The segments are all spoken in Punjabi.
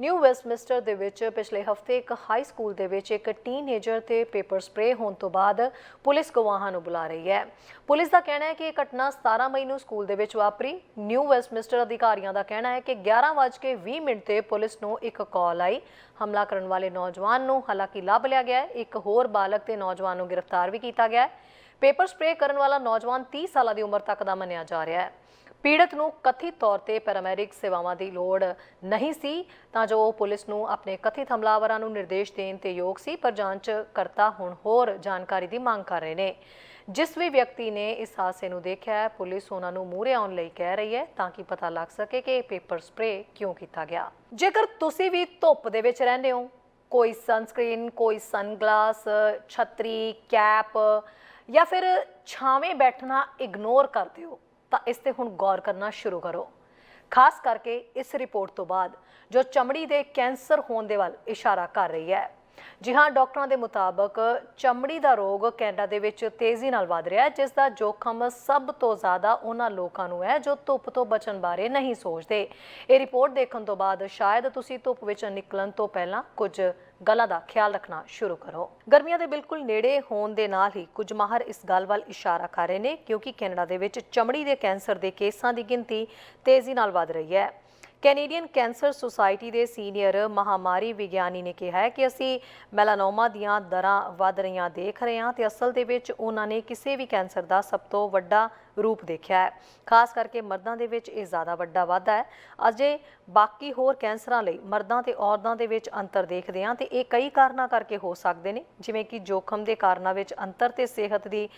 ਨਿਊ ਵੈਸਟਮਿੰਸਟਰ ਦੇ ਵਿੱਚ ਪਿਛਲੇ ਹਫ਼ਤੇ ਇੱਕ ਹਾਈ ਸਕੂਲ ਦੇ ਵਿੱਚ ਇੱਕ ਟੀਨੇਜਰ ਤੇ ਪੇਪਰ ਸਪਰੇ ਹੋਣ ਤੋਂ ਬਾਅਦ ਪੁਲਿਸ ਗਵਾਹਾਂ ਨੂੰ ਬੁਲਾ ਰਹੀ ਹੈ। ਪੁਲਿਸ ਦਾ ਕਹਿਣਾ ਹੈ ਕਿ ਇਹ ਘਟਨਾ 17 ਮਈ ਨੂੰ ਸਕੂਲ ਦੇ ਵਿੱਚ ਵਾਪਰੀ। ਨਿਊ ਵੈਸਟਮਿੰਸਟਰ ਅਧਿਕਾਰੀਆਂ ਦਾ ਕਹਿਣਾ ਹੈ ਕਿ 11:20 ਮਿੰਟ ਤੇ ਪੁਲਿਸ ਨੂੰ ਇੱਕ ਕਾਲ ਆਈ। ਹਮਲਾ ਕਰਨ ਵਾਲੇ ਨੌਜਵਾਨ ਨੂੰ ਹਾਲਾਂਕਿ ਲੱਭ ਲਿਆ ਗਿਆ ਹੈ। ਇੱਕ ਹੋਰ ਬਾਲਕ ਤੇ ਨੌਜਵਾਨ ਨੂੰ ਗ੍ਰਿਫਤਾਰ ਵੀ ਕੀਤਾ ਗਿਆ ਹੈ। ਪੇਪਰ ਸਪਰੇ ਕਰਨ ਵਾਲਾ ਨੌਜਵਾਨ 30 ਸਾਲਾਂ ਦੀ ਉਮਰ ਤੱਕ ਦਾ ਮੰਨਿਆ ਜਾ ਰਿਹਾ ਹੈ। ਪੀੜਤ ਨੂੰ ਕਥਿਤ ਤੌਰ ਤੇ ਪੈਰਾਮੈਡਿਕ ਸੇਵਾਵਾਂ ਦੀ ਲੋੜ ਨਹੀਂ ਸੀ, ਤਾਂ ਜੋ ਉਹ ਪੁਲਿਸ ਨੂੰ ਆਪਣੇ ਕਥਿਤ ਹਮਲਾਵਰਾਂ ਨੂੰ ਨਿਰਦੇਸ਼ ਦੇਣ ਤੇ ਯੋਗ ਸੀ, ਪਰ ਜਾਂਚ ਕਰਤਾ ਹੁਣ ਹੋਰ ਜਾਣਕਾਰੀ ਦੀ ਮੰਗ ਕਰ ਰਹੇ ਨੇ। ਜਿਸ ਵੀ ਵਿਅਕਤੀ ਨੇ ਇਸ ਹਾਦਸੇ ਨੂੰ ਦੇਖਿਆ ਹੈ, ਪੁਲਿਸ ਉਹਨਾਂ ਨੂੰ ਮੂਹਰੇ ਆਉਣ ਲਈ ਕਹਿ ਰਹੀ ਹੈ, ਤਾਂ ਕਿ ਪਤਾ ਲੱਗ ਸਕੇ ਕਿ ਇਹ ਪੇਪਰ ਸਪਰੇ ਕਿਉਂ ਕੀਤਾ ਗਿਆ। ਜੇਕਰ ਤੁਸੀਂ ਵੀ ਧੁੱਪ ਦੇ ਵਿੱਚ ਰਹਿੰਦੇ ਹੋ, ਕੋਈ ਸਨਸਕ੍ਰੀਨ ਕੋਈ ਸਨਗਲਾਸ ਛਤਰੀ ਕੈਪ ਜਾਂ ਫਿਰ ਛਾਵੇਂ ਬੈਠਣਾ ਇਗਨੋਰ ਕਰਦੇ ਹੋ ਤਾਂ ਇਸ ਤੇ ਹੁਣ ਗੌਰ ਕਰਨਾ ਸ਼ੁਰੂ ਕਰੋ। ਖਾਸ ਕਰਕੇ ਇਸ ਰਿਪੋਰਟ ਤੋਂ ਬਾਅਦ ਜੋ ਚਮੜੀ ਦੇ ਕੈਂਸਰ ਹੋਣ ਦੇ ਵੱਲ ਇਸ਼ਾਰਾ ਕਰ ਰਹੀ ਹੈ। ਜੀ ਹਾਂ, ਡਾਕਟਰਾਂ ਦੇ ਮੁਤਾਬਕ ਚਮੜੀ ਦਾ ਰੋਗ ਕੈਨੇਡਾ ਦੇ ਵਿੱਚ ਤੇਜ਼ੀ ਨਾਲ ਵਧ ਰਿਹਾ ਹੈ, ਜਿਸ ਦਾ ਜੋਖਮ ਸਭ ਤੋਂ ਜ਼ਿਆਦਾ ਉਹਨਾਂ ਲੋਕਾਂ ਨੂੰ ਹੈ ਜੋ ਧੁੱਪ ਤੋਂ ਬਚਣ ਬਾਰੇ ਨਹੀਂ ਸੋਚਦੇ। ਇਹ ਰਿਪੋਰਟ ਦੇਖਣ ਤੋਂ ਬਾਅਦ ਸ਼ਾਇਦ ਤੁਸੀਂ ਧੁੱਪ ਵਿੱਚ ਨਿਕਲਣ ਤੋਂ ਪਹਿਲਾਂ ਕੁਝ ਗੱਲਾਂ ਦਾ ਖਿਆਲ ਰੱਖਣਾ ਸ਼ੁਰੂ ਕਰੋ। ਗਰਮੀਆਂ ਦੇ ਬਿਲਕੁਲ ਨੇੜੇ ਹੋਣ ਦੇ ਨਾਲ ਹੀ ਕੁਝ ਮਾਹਰ ਇਸ ਗੱਲ ਵੱਲ ਇਸ਼ਾਰਾ ਕਰ ਰਹੇ ਨੇ ਕਿਉਂਕਿ ਕੈਨੇਡਾ ਦੇ ਵਿੱਚ ਚਮੜੀ ਦੇ ਕੈਂਸਰ ਦੇ ਕੇਸਾਂ ਦੀ ਗਿਣਤੀ ਤੇਜ਼ੀ ਨਾਲ ਵਧ ਰਹੀ ਹੈ। ਕੈਨੇਡੀਅਨ ਕੈਂਸਰ ਸੁਸਾਇਟੀ ਦੇ ਸੀਨੀਅਰ ਮਹਾਮਾਰੀ ਵਿਗਿਆਨੀ ਨੇ ਕਿਹਾ ਹੈ ਕਿ ਅਸੀਂ ਮੈਲਾਨੋਮਾ ਦੀਆਂ ਦਰਾਂ ਵਧ ਰਹੀਆਂ ਦੇਖ ਰਹੇ ਹਾਂ ਤੇ ਅਸਲ ਦੇ ਵਿੱਚ ਉਹਨਾਂ ਨੇ ਕਿਸੇ ਵੀ ਕੈਂਸਰ ਦਾ ਸਭ ਤੋਂ ਵੱਡਾ ਰੂਪ ਦੇਖਿਆ ਹੈ। ਖਾਸ ਕਰਕੇ ਮਰਦਾਂ ਦੇ ਵਿੱਚ ਇਹ ਜ਼ਿਆਦਾ ਵੱਡਾ ਵਾਧਾ ਹੈ। ਅਜੇ ਬਾਕੀ ਹੋਰ ਕੈਂਸਰਾਂ ਲਈ ਮਰਦਾਂ ਤੇ ਔਰਤਾਂ ਦੇ ਵਿੱਚ ਅੰਤਰ ਦੇਖਦੇ ਹਾਂ ਤੇ ਇਹ ਕਈ ਕਾਰਨਾਂ ਕਰਕੇ ਹੋ ਸਕਦੇ ਨੇ, ਜਿਵੇਂ ਕਿ ਜੋਖਮ ਦੇ ਕਾਰਨਾਂ ਵਿੱਚ ਅੰਤਰ ਤੇ ਸਿਹਤ ਦੀ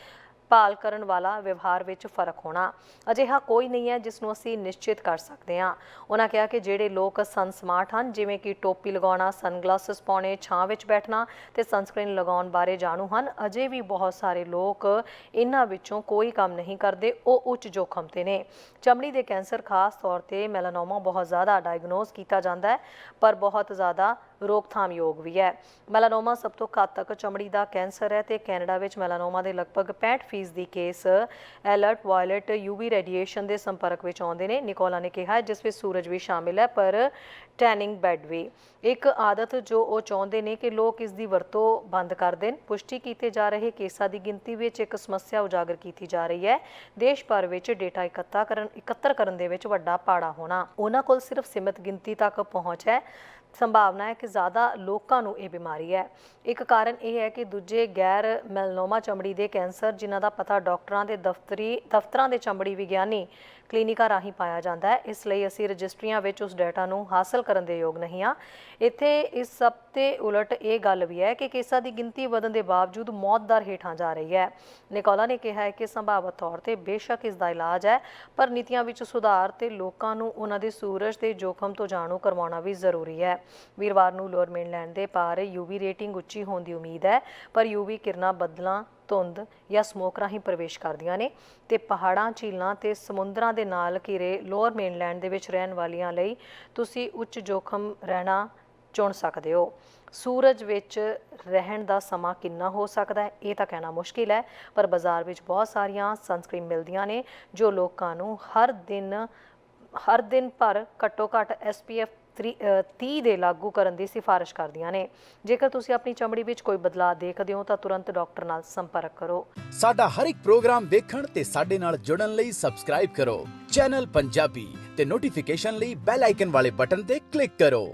ਭਾਲ ਕਰਨ ਵਾਲਾ ਵਿਵਹਾਰ ਵਿੱਚ ਫ਼ਰਕ ਹੋਣਾ ਅਜਿਹਾ ਕੋਈ ਨਹੀਂ ਹੈ ਜਿਸ ਨੂੰ ਅਸੀਂ ਨਿਸ਼ਚਿਤ ਕਰ ਸਕਦੇ ਹਾਂ। ਉਹਨਾਂ ਕਿਹਾ ਕਿ ਜਿਹੜੇ ਲੋਕ ਸਨ ਸਮਾਰਟ ਹਨ, ਜਿਵੇਂ ਕਿ ਟੋਪੀ ਲਗਾਉਣਾ, ਸਨਗਲਾਸਸ ਪਾਉਣੇ, ਛਾਂ ਵਿੱਚ ਬੈਠਣਾ ਤੇ ਸਨਸਕ੍ਰੀਨ ਲਗਾਉਣ ਬਾਰੇ ਜਾਣੂ ਹਨ, ਅਜੇ ਵੀ ਬਹੁਤ ਸਾਰੇ ਲੋਕ ਇਹਨਾਂ ਵਿੱਚੋਂ ਕੋਈ ਕੰਮ ਨਹੀਂ ਕਰਦੇ, ਉਹ ਉੱਚ ਜੋਖਮ ਤੇ ਨੇ। ਚਮੜੀ ਦੇ ਕੈਂਸਰ ਖਾਸ ਤੌਰ ਤੇ ਮੈਲਾਨੋਮਾ ਬਹੁਤ ਜ਼ਿਆਦਾ ਡਾਇਗਨੋਸ ਕੀਤਾ ਜਾਂਦਾ ਹੈ, ਪਰ ਬਹੁਤ ਜ਼ਿਆਦਾ ਰੋਕਥਾਮ ਯੋਗ ਵੀ ਹੈ। ਮੈਲਾਨੋਮਾ ਸਭ ਤੋਂ ਘਾਤਕ ਚਮੜੀ ਦਾ ਕੈਂਸਰ ਹੈ ਤੇ ਕੈਨੇਡਾ ਵਿੱਚ ਮੈਲਾਨੋਮਾ ਦੇ ਲਗਭਗ 65% ਦੀ case ultraviolet UV radiation ਦੇ ਸੰਪਰਕ ਵਿੱਚ ਆਉਂਦੇ ਨੇ, ਨਿਕੋਲਾ ਨੇ ਕਿਹਾ, ਜਿਸ ਵਿੱਚ ਸੂਰਜ ਵੀ ਸ਼ਾਮਿਲ ਹੈ, ਪਰ ਟੈਨਿੰਗ ਬੈਡ ਵੀ। ਇੱਕ ਆਦਤ ਜੋ ਉਹ ਚਾਹੁੰਦੇ ਨੇ ਕਿ ਲੋਕ ਇਸ ਦੀ ਵਰਤੋਂ ਬੰਦ ਕਰ ਦੇਣ। ਪੁਸ਼ਟੀ ਕੀਤੇ ਜਾ ਰਹੇ ਕੇਸਾਂ ਦੀ ਗਿਣਤੀ ਵਿੱਚ ਇੱਕ ਸਮੱਸਿਆ ਉਜਾਗਰ ਕੀਤੀ ਜਾ ਰਹੀ ਹੈ। ਦੇਸ਼ ਭਰ ਵਿੱਚ ਡੇਟਾ ਇਕੱਠਾ ਕਰਨ, ਇਕੱਤਰ ਕਰਨ ਦੇ ਵਿੱਚ ਵੱਡਾ ਪਾੜਾ ਹੋਣਾ। ਉਹਨਾਂ ਕੋਲ ਸਿਰਫ ਸੀਮਿਤ ਗਿਣਤੀ ਤੱਕ ਪਹੁੰਚ ਹੈ। ਸੰਭਾਵਨਾ ਹੈ ਕਿ ਜ਼ਿਆਦਾ ਲੋਕਾਂ ਨੂੰ ਇਹ ਬਿਮਾਰੀ ਹੈ। ਇੱਕ ਕਾਰਨ ਇਹ ਹੈ ਕਿ ਦੂਜੇ ਗੈਰ ਮੈਲਨੋਮਾ ਚਮੜੀ ਦੇ ਕੈਂਸਰ, ਜਿਨ੍ਹਾਂ ਦਾ ਪਤਾ ਡਾਕਟਰਾਂ ਦੇ ਦਫ਼ਤਰੀ, ਦਫ਼ਤਰਾਂ ਦੇ ਚਮੜੀ ਵਿਗਿਆਨੀ ਕਲੀਨਿਕਾਂ ਰਾਹੀਂ ਪਾਇਆ ਜਾਂਦਾ ਹੈ। ਇਸ ਲਈ ਅਸੀਂ ਰਜਿਸਟਰੀਆਂ ਵਿੱਚ ਉਸ ਡਾਟਾ ਨੂੰ ਹਾਸਲ ਕਰਨ ਦੇ ਯੋਗ ਨਹੀਂ ਹਾਂ। ਇੱਥੇ ਇਸ ਸਭ ਤੇ ਉਲਟ ਇਹ ਗੱਲ ਵੀ ਹੈ ਕਿ ਕੇਸਾਂ ਦੀ ਗਿਣਤੀ ਵਧਣ ਦੇ ਬਾਵਜੂਦ ਮੌਤ ਦਰ ਹੇਠਾਂ ਜਾ ਰਹੀ ਹੈ। ਨਿਕੋਲਾ ਨੇ ਕਿਹਾ ਹੈ ਕਿ ਸੰਭਾਵਤ ਤੌਰ ਤੇ ਬੇਸ਼ੱਕ ਇਸ ਦਾ ਇਲਾਜ ਹੈ, ਪਰ ਨੀਤੀਆਂ ਵਿੱਚ ਸੁਧਾਰ ਤੇ ਲੋਕਾਂ ਨੂੰ ਉਹਨਾਂ ਦੇ ਸੂਰਜ ਦੇ ਜੋਖਮ ਤੋਂ ਜਾਣੂ ਕਰਵਾਉਣਾ ਵੀ ਜ਼ਰੂਰੀ ਹੈ। ਵੀਰਵਾਰ ਨੂੰ ਲੋਅਰ ਮੇਨਲੈਂਡ ਦੇ ਪਾਰ ਯੂਵੀ ਰੇਟਿੰਗ ਉੱਚੀ ਹੋਣ ਦੀ ਉਮੀਦ ਹੈ, ਪਰ ਯੂਵੀ ਕਿਰਨਾਂ ਬੱਦਲਾਂ ਧੁੰਦ ਜਾਂ ਸਮੋਕ ਰਾਹੀਂ ਪ੍ਰਵੇਸ਼ ਕਰਦੀਆਂ ਨੇ ਤੇ ਪਹਾੜਾਂ, ਝੀਲਾਂ ਤੇ ਸਮੁੰਦਰਾਂ ਦੇ ਨਾਲ ਘਿਰੇ ਲੋਅਰ ਮੇਨਲੈਂਡ ਦੇ ਵਿੱਚ ਰਹਿਣ ਵਾਲੀਆਂ ਲਈ ਤੁਸੀਂ ਉੱਚ ਜੋਖਮ ਰਹਿਣਾ ਚੁਣ ਸਕਦੇ ਹੋ। ਸੂਰਜ ਵਿੱਚ ਰਹਿਣ ਦਾ ਸਮਾਂ ਕਿੰਨਾ ਹੋ ਸਕਦਾ ਹੈ, ਇਹ ਤਾਂ ਕਹਿਣਾ ਮੁਸ਼ਕਿਲ ਹੈ, ਪਰ ਬਾਜ਼ਾਰ ਵਿੱਚ ਬਹੁਤ ਸਾਰੀਆਂ ਸਨਸਕ੍ਰੀਨ ਮਿਲਦੀਆਂ ਨੇ ਜੋ ਲੋਕਾਂ ਨੂੰ ਹਰ ਦਿਨ ਹਰ ਦਿਨ ਭਰ ਘੱਟੋ ਘੱਟ SPF 30 ਦੇ ਲਾਗੂ ਕਰਨ ਦੀ ਸਿਫਾਰਿਸ਼ ਕਰਦੀਆਂ ਨੇ। ਜੇਕਰ ਤੁਸੀਂ ਆਪਣੀ ਚਮੜੀ ਵਿੱਚ ਕੋਈ ਬਦਲਾਅ ਦੇਖਦੇ ਹੋ, ਤਾਂ ਤੁਰੰਤ ਡਾਕਟਰ ਨਾਲ ਸੰਪਰਕ ਕਰੋ। ਸਾਡਾ ਹਰ ਇੱਕ ਪ੍ਰੋਗਰਾਮ ਦੇਖਣ ਤੇ ਸਾਡੇ ਨਾਲ ਜੁੜਨ ਲਈ ਸਬਸਕ੍ਰਾਈਬ ਕਰੋ। ਚੈਨਲ ਪੰਜਾਬੀ ਤੇ ਨੋਟੀਫਿਕੇਸ਼ਨ ਲਈ ਬੈਲ ਆਈਕਨ ਵਾਲੇ ਬਟਨ ਤੇ ਕਲਿੱਕ ਕਰੋ।